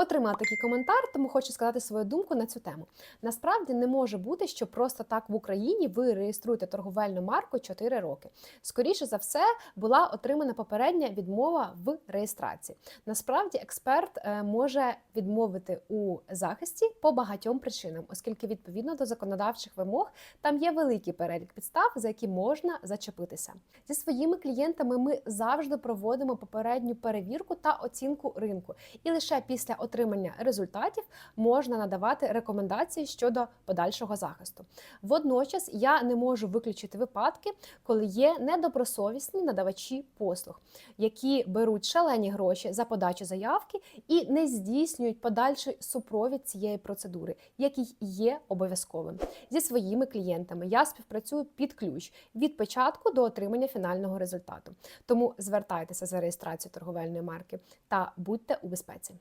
Отримала такий коментар, тому хочу сказати свою думку на цю тему. Насправді не може бути, що просто так в Україні ви реєструєте торговельну марку 4 роки. Скоріше за все, була отримана попередня відмова в реєстрації. Насправді, експерт е, може відмовити у захисті по багатьом причинам, оскільки відповідно до законодавчих вимог там є великий перелік підстав, за які можна зачепитися. Зі своїми клієнтами ми завжди проводимо попередню перевірку та оцінку ринку, і лише після отримання результатів можна надавати рекомендації щодо подальшого захисту. Водночас я не можу виключити випадки, коли є недобросовісні надавачі послуг, які беруть шалені гроші за подачу заявки і не здійснюють подальший супровід цієї процедури, який є обов'язковим. Зі своїми клієнтами я співпрацюю під ключ від початку до отримання фінального результату. Тому звертайтеся за реєстрацією торговельної марки та будьте у безпеці.